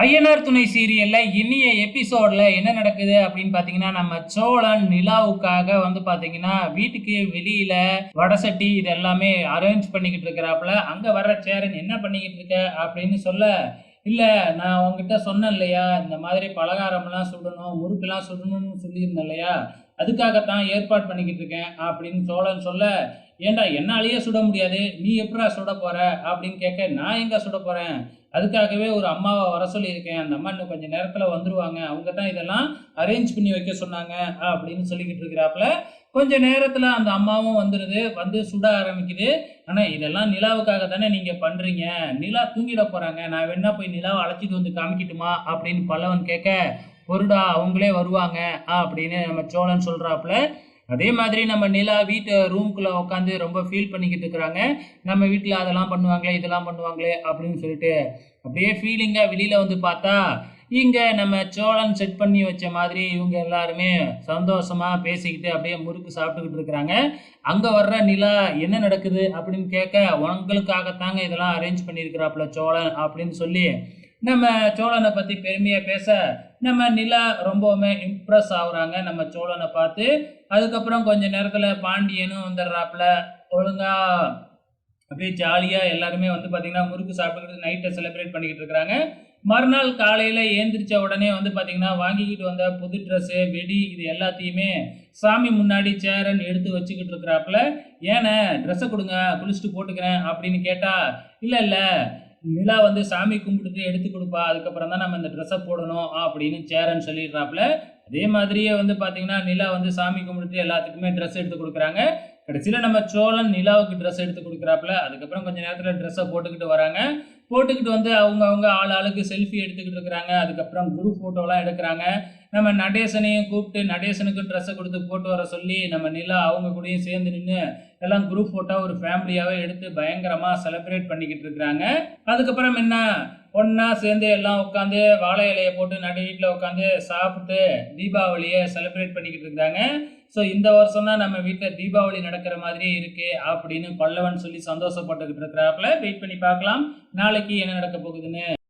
ஐயனார் துணை சீரியல்ல இனிய எபிசோட்ல என்ன நடக்குது அப்படின்னு பார்த்தீங்கன்னா நம்ம சோழன் நிலாவுக்காக வந்து பாத்தீங்கன்னா வீட்டுக்கு வெளியில வடசட்டி இது எல்லாமே அரேஞ்ச் பண்ணிக்கிட்டு இருக்கிறாப்புல. அங்க வர்ற சேரன் என்ன பண்ணிக்கிட்டு இருக்க அப்படின்னு சொல்ல இல்ல நான் உங்ககிட்ட சொன்னேன் இல்லையா? இந்த மாதிரி பலகாரம்லாம் சுடணும் முறுக்கெல்லாம் சுடணும்னு சொல்லியிருந்தேன் இல்லையா? அதுக்காகத்தான் ஏற்பாடு பண்ணிக்கிட்டு இருக்கேன் அப்படின்னு சோழன் சொல்ல ஏண்டா என்னாலேயே சுட முடியாது? நீ எப்படா சுட போற? அப்படின்னு கேட்க நான் எங்க சுட போறேன்? அதுக்காகவே ஒரு அம்மாவை வர சொல்லியிருக்கேன். அந்த அம்மா இன்னும் கொஞ்சம் நேரத்தில் வந்துருவாங்க. அவங்க தான் இதெல்லாம் அரேஞ்ச் பண்ணி வைக்க சொன்னாங்க அப்படின்னு சொல்லிக்கிட்டு இருக்கிறாப்புல கொஞ்ச நேரத்தில் அந்த அம்மாவும் வந்துடுது வந்து சுட ஆரம்பிக்குது. ஆனால் இதெல்லாம் நிலாவுக்காக தானே நீங்கள் பண்ணுறீங்க நிலா தூங்கிட போகிறாங்க நான் வேணா போய் நிலாவை அழைச்சிட்டு வந்து காமிக்கட்டுமா? அப்படின்னு பல்லவன் கேட்க பொருடா அவங்களே வருவாங்க அப்படின்னு நம்ம சோழன் சொல்கிறாப்புல அதே மாதிரி நம்ம நிலா வீட்டு ரூம்குள்ளே உட்காந்து ரொம்ப ஃபீல் பண்ணிக்கிட்டு இருக்கிறாங்க. நம்ம வீட்டில் அதெல்லாம் பண்ணுவாங்களே இதெல்லாம் பண்ணுவாங்களே அப்படின்னு சொல்லிட்டு. அப்படியே ஃபீலிங்காக வெளியில் வந்து பார்த்தா இங்கே நம்ம சோழன் செட் பண்ணி வச்ச மாதிரி இவங்க எல்லாருமே சந்தோஷமாக பேசிக்கிட்டு அப்படியே முறுக்கு சாப்பிட்டுக்கிட்டு இருக்கிறாங்க. அங்கே வர்ற நிலா என்ன நடக்குது? அப்படின்னு கேட்க உங்களுக்காகத்தாங்க இதெல்லாம் அரேஞ்ச் பண்ணியிருக்கிறாப்புல சோழன் அப்படின்னு சொல்லி நம்ம சோழனை பற்றி பெருமையாக பேச நம்ம நிலா ரொம்பவுமே இம்ப்ரெஸ் ஆகுறாங்க. நம்ம சோழனை பார்த்து. அதுக்கப்புறம் கொஞ்ச நேரத்தில் பாண்டியனும் வந்துடுறாப்புல. ஒழுங்கா அப்படியே ஜாலியாக எல்லாருமே வந்து பார்த்திங்கன்னா முறுக்கு சாப்பிட்டுக்கிட்டு நைட்டை செலிப்ரேட் பண்ணிக்கிட்டு இருக்கிறாங்க. மறுநாள் காலையில் ஏந்திரிச்ச உடனே வந்து பார்த்திங்கன்னா வாங்கிக்கிட்டு வந்த புது ட்ரெஸ்ஸு வெடி இது எல்லாத்தையுமே சாமி முன்னாடி சேரன் எடுத்து வச்சுக்கிட்டு இருக்கிறாப்புல. ஏண்ணே ட்ரெஸ்ஸை கொடுங்க குளிச்சுட்டு போட்டுக்கிறேன் அப்படின்னு கேட்டால் இல்லை இல்லை நிலா வந்து சாமி கும்பிட்டுட்டு எடுத்து கொடுப்பா அதுக்கப்புறம் தான் நம்ம இந்த ட்ரெஸ்ஸை போடணும் அப்படின்னு சேரன் சொல்லிடுறாப்புல. அதே மாதிரியே வந்து பார்த்தீங்கன்னா நிலா வந்து சாமி கும்பிட்டுட்டு எல்லாத்துக்குமே ட்ரெஸ் எடுத்து கொடுக்குறாங்க. கடைசியில் நம்ம சோழன் நிலாவுக்கு ட்ரெஸ் எடுத்து கொடுக்குறாப்புல அதுக்கப்புறம் கொஞ்சம் நேரத்தில் ட்ரெஸ்ஸை போட்டுக்கிட்டு வராங்க. போட்டுக்கிட்டு வந்து அவங்க அவங்க ஆள் ஆளுக்கு செல்ஃபி எடுத்துக்கிட்டு இருக்கிறாங்க. அதுக்கப்புறம் குரூப் ஃபோட்டோலாம் எடுக்கிறாங்க. நம்ம நடேசனையும் கூப்பிட்டு நடேசனுக்கு ட்ரெஸ்ஸை கொடுத்து போட்டு வர சொல்லி நம்ம நிலா அவங்க கூடயும் சேர்ந்து நின்று எல்லாம் குரூப் ஃபோட்டோ ஒரு ஃபேமிலியாகவே எடுத்து பயங்கரமாக செலிப்ரேட் பண்ணிக்கிட்டு இருக்கிறாங்க. அதுக்கப்புறம் என்ன? ஒன்றா சேர்ந்து எல்லாம் உட்காந்து வாழை இலையை போட்டு நடு வீட்டில் உட்காந்து சாப்பிட்டு தீபாவளியை செலிப்ரேட் பண்ணிக்கிட்டு இருந்தாங்க. ஸோ இந்த வருஷம் தான் நம்ம வீட்டில் தீபாவளி நடக்கிற மாதிரி இருக்குது அப்படின்னு பல்லவன் சொல்லி சந்தோஷப்பட்டுக்கிட்டு இருக்கிறாப்புல. வெயிட் பண்ணி பார்க்கலாம். நாளைக்கு என்ன நடக்க போகுதுன்னு